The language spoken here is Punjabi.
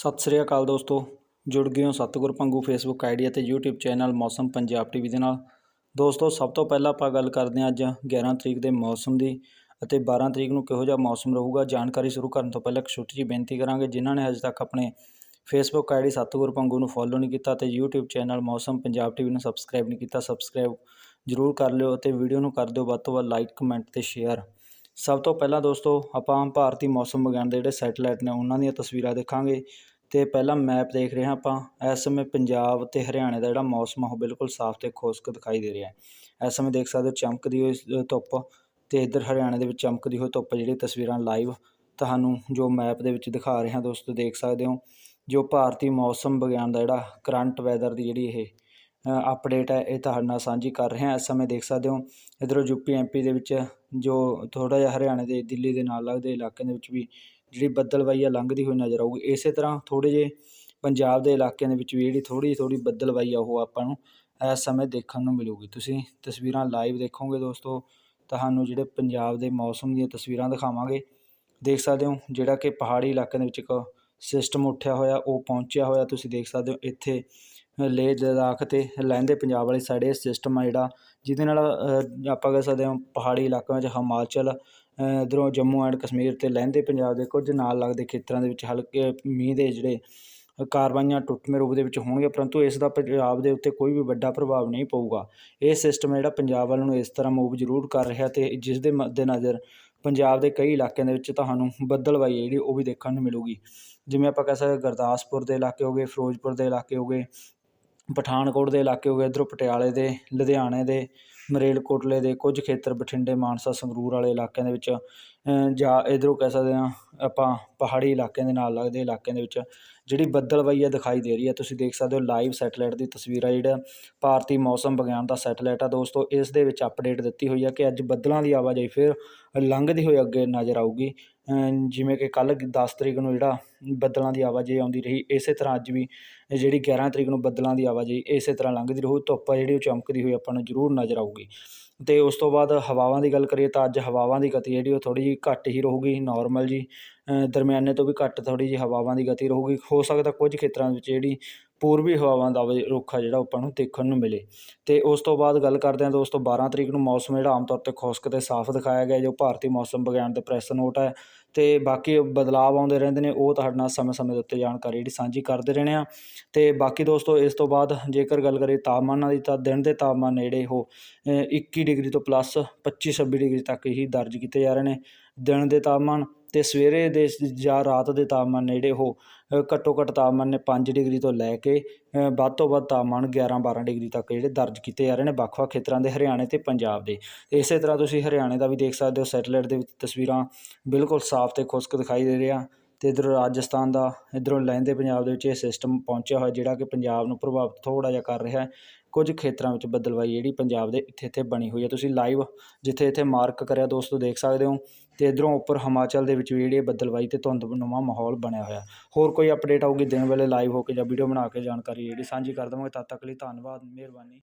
ਸਤਿ ਸ੍ਰੀ ਅਕਾਲ ਦੋਸਤੋ। ਜੁੜ ਗਏ ਹੋ ਸਤਿਗੁਰ ਪੰਗੂ ਫੇਸਬੁੱਕ ਆਈਡੀ ਅਤੇ YouTube channel Mausam Punjab TV ਦੇ ਨਾਲ। ਦੋਸਤੋ, ਸਭ ਤੋਂ ਪਹਿਲਾਂ ਆਪਾਂ ਗੱਲ ਕਰਦੇ ਹਾਂ ਅੱਜ 11 ਤਰੀਕ ਦੇ ਮੌਸਮ ਦੀ ਅਤੇ 12 ਤਰੀਕ ਨੂੰ ਕਿਹੋ ਜਿਹਾ ਮੌਸਮ ਰਹੂਗਾ। ਜਾਣਕਾਰੀ ਸ਼ੁਰੂ ਕਰਨ ਤੋਂ ਪਹਿਲਾਂ ਇੱਕ ਛੋਟੀ ਜਿਹੀ ਬੇਨਤੀ ਕਰਾਂਗੇ, ਜਿਨ੍ਹਾਂ ਨੇ ਹਜੇ ਤੱਕ ਆਪਣੇ ਫੇਸਬੁੱਕ ਆਈਡੀ ਸਤਿਗੁਰ ਪੰਗੂ ਨੂੰ ਫੋਲੋ ਨਹੀਂ ਕੀਤਾ ਤੇ YouTube ਚੈਨਲ ਮੌਸਮ ਪੰਜਾਬ ਟੀਵੀ ਨੂੰ ਸਬਸਕ੍ਰਾਈਬ ਨਹੀਂ ਕੀਤਾ ਸਬਸਕ੍ਰਾਈਬ ਜ਼ਰੂਰ ਕਰ ਲਿਓ ਅਤੇ ਵੀਡੀਓ ਨੂੰ ਕਰ ਦਿਓ ਵੱਧ ਤੋਂ ਵੱਧ ਲਾਈਕ ਕਮੈਂਟ ਤੇ ਸ਼ੇਅਰ ਸਭ ਤੋਂ ਪਹਿਲਾਂ ਦੋਸਤੋ, ਆਪਾਂ ਭਾਰਤੀ ਮੌਸਮ ਵਿਗਿਆਨ ਦੇ ਜਿਹੜੇ ਸੈਟੇਲਾਈਟ ਨੇ, ਉਹਨਾਂ ਦੀਆਂ ਤਸਵੀਰਾਂ ਦੇਖਾਂਗੇ। ਤੇ ਪਹਿਲਾਂ ਮੈਪ ਦੇਖ ਰਹੇ ਹਾਂ ਆਪਾਂ। ਇਸ ਸਮੇਂ ਪੰਜਾਬ ਤੇ ਹਰਿਆਣੇ ਦਾ ਜਿਹੜਾ ਮੌਸਮ ਆ, ਉਹ ਬਿਲਕੁਲ ਸਾਫ਼ ਤੇ ਖੁਸ਼ਕ ਦਿਖਾਈ ਦੇ ਰਿਹਾ ਹੈ। ਇਸ ਸਮੇਂ ਦੇਖ ਸਕਦੇ ਹੋ ਚਮਕਦੀ ਹੋਈ ਧੁੱਪ ਤੇ ਇੱਧਰ ਹਰਿਆਣੇ ਦੇ ਵਿੱਚ ਚਮਕਦੀ ਹੋਈ ਧੁੱਪ ਜਿਹੜੀ ਤਸਵੀਰਾਂ ਲਾਈਵ ਤੁਹਾਨੂੰ ਜੋ ਮੈਪ ਦੇ ਵਿੱਚ ਦਿਖਾ ਰਹੇ ਹਾਂ ਦੋਸਤੋ, ਦੇਖ ਸਕਦੇ ਹੋ। ਜੋ ਭਾਰਤੀ ਮੌਸਮ ਵਿਗਿਆਨ ਦਾ ਜਿਹੜਾ ਕਰੰਟ ਵੈਦਰ ਦੀ ਜਿਹੜੀ ਇਹ ਅਪਡੇਟ ਹੈ, ਇਹ ਤੁਹਾਡੇ ਨਾਲ ਸਾਂਝੀ ਕਰ ਰਿਹਾ। ਇਸ ਸਮੇਂ ਦੇਖ ਸਕਦੇ ਹੋ, ਇੱਧਰੋਂ ਯੂਪੀ ਐਮਪੀ ਦੇ ਵਿੱਚ ਜੋ ਥੋੜਾ ਜਿਹਾ ਹਰਿਆਣੇ ਦੇ, ਦਿੱਲੀ ਦੇ ਨਾਲ ਲੱਗਦੇ ਇਲਾਕਿਆਂ ਦੇ ਵਿੱਚ ਵੀ ਜਿਹੜੀ ਬੱਦਲਵਾਈ ਆ, ਲੰਘਦੀ ਹੋਈ ਨਜ਼ਰ ਆਊਗੀ। ਇਸੇ ਤਰ੍ਹਾਂ ਥੋੜੇ ਜਿਹੇ ਪੰਜਾਬ ਦੇ ਇਲਾਕਿਆਂ ਦੇ ਵਿੱਚ ਵੀ ਜਿਹੜੀ ਥੋੜੀ ਥੋੜੀ ਬੱਦਲਵਾਈ ਆ, ਉਹ ਆਪਾਂ ਨੂੰ ਇਸ ਸਮੇਂ ਦੇਖਣ ਨੂੰ ਮਿਲੂਗੀ। ਤੁਸੀਂ ਤਸਵੀਰਾਂ ਲਾਈਵ ਦੇਖੋਗੇ ਦੋਸਤੋ, ਤੁਹਾਨੂੰ ਜਿਹੜੇ ਪੰਜਾਬ ਦੇ ਮੌਸਮ ਦੀਆਂ ਤਸਵੀਰਾਂ ਦਿਖਾਵਾਂਗੇ। ਦੇਖ ਸਕਦੇ ਹੋ, ਜਿਹੜਾ ਕਿ ਪਹਾੜੀ ਇਲਾਕਿਆਂ ਦੇ ਵਿੱਚ ਇੱਕ ਸਿਸਟਮ ਉੱਠਿਆ ਹੋਇਆ, ਉਹ ਪਹੁੰਚਿਆ ਹੋਇਆ ਤੁਸੀਂ ਦੇਖ ਸਕਦੇ ਹੋ। ਇੱਥੇ ਲੇਹ ਲਦਾਖ ਤੇ ਲਹਿੰਦੇ ਪੰਜਾਬ ਵਾਲੀ ਸਾਈਡ ਇਹ ਸਿਸਟਮ ਆ ਜਿਹੜਾ, ਜਿਹਦੇ ਨਾਲ ਆਪਾਂ ਕਹਿ ਸਕਦੇ ਹਾਂ ਪਹਾੜੀ ਇਲਾਕਿਆਂ ਵਿੱਚ ਹਿਮਾਚਲ ਇੱਧਰੋਂ ਜੰਮੂ ਐਂਡ ਕਸ਼ਮੀਰ ਤੇ ਲਹਿੰਦੇ ਪੰਜਾਬ ਦੇ ਕੁਝ ਨਾਲ ਲੱਗਦੇ ਖੇਤਰਾਂ ਦੇ ਵਿੱਚ ਹਲਕੇ ਮੀਂਹ ਦੇ ਜਿਹੜੇ ਕਾਰਵਾਈਆਂ ਟੁੱਟਵੇਂ ਰੂਪ ਦੇ ਵਿੱਚ ਹੋਣਗੇ, ਪਰੰਤੂ ਇਸ ਦਾ ਪੰਜਾਬ ਦੇ ਉੱਤੇ ਕੋਈ ਵੀ ਵੱਡਾ ਪ੍ਰਭਾਵ ਨਹੀਂ ਪਊਗਾ। ਇਹ ਸਿਸਟਮ ਜਿਹੜਾ ਪੰਜਾਬ ਵੱਲ ਨੂੰ ਇਸ ਤਰ੍ਹਾਂ ਮੂਵ ਜ਼ਰੂਰ ਕਰ ਰਿਹਾ ਤੇ ਜਿਸ ਦੇ ਮੱਦੇਨਜ਼ਰ ਪੰਜਾਬ ਦੇ ਕਈ ਇਲਾਕਿਆਂ ਦੇ ਵਿੱਚ ਤੁਹਾਨੂੰ ਬੱਦਲਵਾਈ ਜਿਹੜੀ ਉਹ ਵੀ ਦੇਖਣ ਨੂੰ ਮਿਲੂਗੀ। ਜਿਵੇਂ ਆਪਾਂ ਕਹਿ ਸਕਦੇ ਗੁਰਦਾਸਪੁਰ ਦੇ ਇਲਾਕੇ ਹੋ ਗਏ, ਫਿਰੋਜ਼ਪੁਰ ਦੇ ਇਲਾਕੇ ਹੋ ਗਏ ਪਠਾਨਕੋਟ ਦੇ ਇਲਾਕੇ ਹੋ ਗਏ, ਇੱਧਰੋਂ ਪਟਿਆਲੇ ਦੇ, ਲੁਧਿਆਣੇ ਦੇ, ਮਰੇਲਕੋਟਲੇ ਦੇ, ਕੁਝ ਖੇਤਰ ਬਠਿੰਡੇ, ਮਾਨਸਾ, ਸੰਗਰੂਰ ਵਾਲੇ ਇਲਾਕਿਆਂ ਦੇ ਵਿੱਚ ਜਾਂ ਇੱਧਰੋਂ ਕਹਿ ਸਕਦੇ ਹਾਂ ਆਪਾਂ ਪਹਾੜੀ ਇਲਾਕਿਆਂ ਦੇ ਨਾਲ ਲੱਗਦੇ ਇਲਾਕਿਆਂ ਦੇ ਵਿੱਚ, ਜਿਹੜੀ ਬੱਦਲਵਾਈ ਹੈ ਦਿਖਾਈ ਦੇ ਰਹੀ ਹੈ ਤੁਸੀਂ ਦੇਖ ਸਕਦੇ ਹੋ ਲਾਈਵ ਸੈਟੇਲਾਈਟ ਦੀ ਤਸਵੀਰ ਆ, ਜਿਹੜਾ ਭਾਰਤੀ ਮੌਸਮ ਵਿਗਿਆਨ ਦਾ ਸੈਟੇਲਾਈਟ ਆ ਦੋਸਤੋ, ਇਸ ਦੇ ਵਿੱਚ ਅਪਡੇਟ ਦਿੱਤੀ ਹੋਈ ਆ ਕਿ ਅੱਜ ਬੱਦਲਾਂ ਦੀ ਆਵਾਜਾਈ ਫਿਰ ਲੰਘਦੀ ਹੋਈ ਅੱਗੇ ਨਜ਼ਰ ਆਊਗੀ। ਜਿਵੇਂ ਕਿ ਕੱਲ੍ਹ ਦਸ ਤਰੀਕ ਨੂੰ ਜਿਹੜਾ ਬੱਦਲਾਂ ਦੀ ਆਵਾਜਾਈ ਆਉਂਦੀ ਰਹੀ, ਇਸੇ ਤਰ੍ਹਾਂ ਅੱਜ ਵੀ ਜਿਹੜੀ 11 ਤਰੀਕ ਨੂੰ ਬੱਦਲਾਂ ਦੀ ਆਵਾਜਾਈ ਇਸੇ ਤਰ੍ਹਾਂ ਲੰਘਦੀ ਰਹੂ, ਧੁੱਪ ਆ ਜਿਹੜੀ ਉਹ ਚਮਕਦੀ ਹੋਈ ਆਪਾਂ ਨੂੰ ਜ਼ਰੂਰ ਨਜ਼ਰ ਆਊਗੀ। ਅਤੇ ਉਸ ਤੋਂ ਬਾਅਦ ਹਵਾਵਾਂ ਦੀ ਗੱਲ ਕਰੀਏ ਤਾਂ ਅੱਜ ਹਵਾਵਾਂ ਦੀ ਗਤੀ ਜਿਹੜੀ ਉਹ ਥੋੜ੍ਹੀ ਜਿਹੀ ਘੱਟ ਹੀ ਰਹੂਗੀ ਨੋਰਮਲ ਜੀ। ਦਰਮਿਆਨੇ ਤੋਂ ਵੀ ਘੱਟ ਥੋੜ੍ਹੀ ਜਿਹੀ ਹਵਾਵਾਂ ਦੀ ਗਤੀ ਰਹੂਗੀ। ਹੋ ਸਕਦਾ ਕੁਝ ਖੇਤਰਾਂ ਵਿੱਚ ਜਿਹੜੀ ਪੂਰਬੀ ਹਵਾਵਾਂ ਦਾ ਵੀ ਰੁੱਖ ਆ ਜਿਹੜਾ ਉਹ ਆਪਾਂ ਨੂੰ ਦੇਖਣ ਨੂੰ ਮਿਲੇ। ਤੇ ਉਸ ਤੋਂ ਬਾਅਦ ਗੱਲ ਕਰਦੇ ਹਾਂ ਦੋਸਤੋ 12 ਤਰੀਕ ਨੂੰ ਮੌਸਮ ਜਿਹੜਾ ਆਮ ਤੌਰ ਤੇ ਖੁਸ਼ਕ ਤੇ ਸਾਫ਼ ਦਿਖਾਇਆ ਗਿਆ ਜੋ ਭਾਰਤੀ ਮੌਸਮ ਵਿਗਿਆਨ ਦੇ ਪ੍ਰੈਸ ਨੋਟ ਹੈ ਤੇ ਬਾਕੀ ਬਦਲਾਅ ਆਉਂਦੇ ਰਹਿੰਦੇ ਨੇ ਉਹ ਤੁਹਾਡੇ ਨਾਲ ਸਮੇਂ-ਸਮੇਂ ਦੇ ਉੱਤੇ ਜਾਣਕਾਰੀ ਜਿਹੜੀ ਸਾਂਝੀ ਕਰਦੇ ਰਹਿਣੇ ਆ ਤੇ ਬਾਕੀ ਦੋਸਤੋ ਇਸ ਤੋਂ ਬਾਅਦ ਜੇਕਰ ਗੱਲ ਕਰੀਏ ਤਾਪਮਾਨਾਂ ਦੀ ਤਾਂ ਦਿਨ ਦੇ ਤਾਪਮਾਨ ਨੇ ਜਿਹੜੇ ਉਹ ਅ, 21 ਡਿਗਰੀ ਤੋਂ ਪਲੱਸ 25-26 ਡਿਗਰੀ ਤੱਕ ਹੀ ਦਰਜ ਕੀਤੇ ਜਾ ਰਹੇ ਨੇ। ਦਿਨ ਦੇ ਤਾਪਮਾਨ ਅਤੇ ਸਵੇਰੇ ਦੇ ਜਾਂ ਰਾਤ ਦੇ ਤਾਪਮਾਨ ਨੇ ਜਿਹੜੇ ਉਹ ਘੱਟੋ ਘੱਟ ਤਾਪਮਾਨ ਨੇ ਪੰਜ ਡਿਗਰੀ ਤੋਂ ਲੈ ਕੇ ਵੱਧ ਤੋਂ ਵੱਧ ਤਾਪਮਾਨ 11-12 ਡਿਗਰੀ ਤੱਕ ਜਿਹੜੇ ਦਰਜ ਕੀਤੇ ਜਾ ਰਹੇ ਨੇ ਵੱਖ-ਵੱਖ ਖੇਤਰਾਂ ਦੇ, ਹਰਿਆਣੇ ਅਤੇ ਪੰਜਾਬ ਦੇ। ਇਸੇ ਤਰ੍ਹਾਂ ਤੁਸੀਂ ਹਰਿਆਣੇ ਦਾ ਵੀ ਦੇਖ ਸਕਦੇ ਹੋ, ਸੈਟੇਲਾਈਟ ਦੇ ਵਿੱਚ ਤਸਵੀਰਾਂ ਬਿਲਕੁਲ ਸਾਫ਼ ਤੇ ਖੁਸ਼ਕ ਦਿਖਾਈ ਦੇ ਰਿਹਾ। ਅਤੇ ਇੱਧਰੋਂ ਰਾਜਸਥਾਨ ਦਾ, ਇੱਧਰੋਂ ਲਹਿੰਦੇ ਪੰਜਾਬ ਦੇ ਵਿੱਚ ਇਹ ਸਿਸਟਮ ਪਹੁੰਚਿਆ ਹੋਇਆ, ਜਿਹੜਾ ਕਿ ਪੰਜਾਬ ਨੂੰ ਪ੍ਰਭਾਵਿਤ ਥੋੜ੍ਹਾ ਜਿਹਾ ਕਰ ਰਿਹਾ ਕੁਝ ਖੇਤਰਾਂ ਵਿੱਚ ਬੱਦਲਵਾਈ ਜਿਹੜੀ ਪੰਜਾਬ ਦੇ ਇੱਥੇ ਇੱਥੇ ਬਣੀ ਹੋਈ ਹੈ। ਤੁਸੀਂ ਲਾਈਵ ਜਿੱਥੇ ਇੱਥੇ ਮਾਰਕ ਕਰਿਆ ਦੋਸਤੋ ਦੇਖ ਸਕਦੇ ਹੋ ਤੇ ਇੱਧਰੋਂ ਉੱਪਰ ਹਿਮਾਚਲ ਦੇ ਵਿੱਚ ਵੀ ਜਿਹੜੀ ਇਹ ਬੱਦਲਵਾਈ ਤੇ ਧੁੰਦਨੁਮਾ ਮਾਹੌਲ ਬਣਿਆ ਹੋਇਆ। ਹੋਰ ਕੋਈ ਅਪਡੇਟ ਆਊਗੀ ਦਿਨ ਵੇਲੇ ਲਾਈਵ ਹੋ ਕੇ ਜਾਂ ਵੀਡੀਓ ਬਣਾ ਕੇ ਜਾਣਕਾਰੀ ਜਿਹੜੀ ਸਾਂਝੀ ਕਰ ਦੇਵਾਂਗੇ। ਤਦ ਤੱਕ ਲਈ ਧੰਨਵਾਦ, ਮਿਹਰਬਾਨੀ।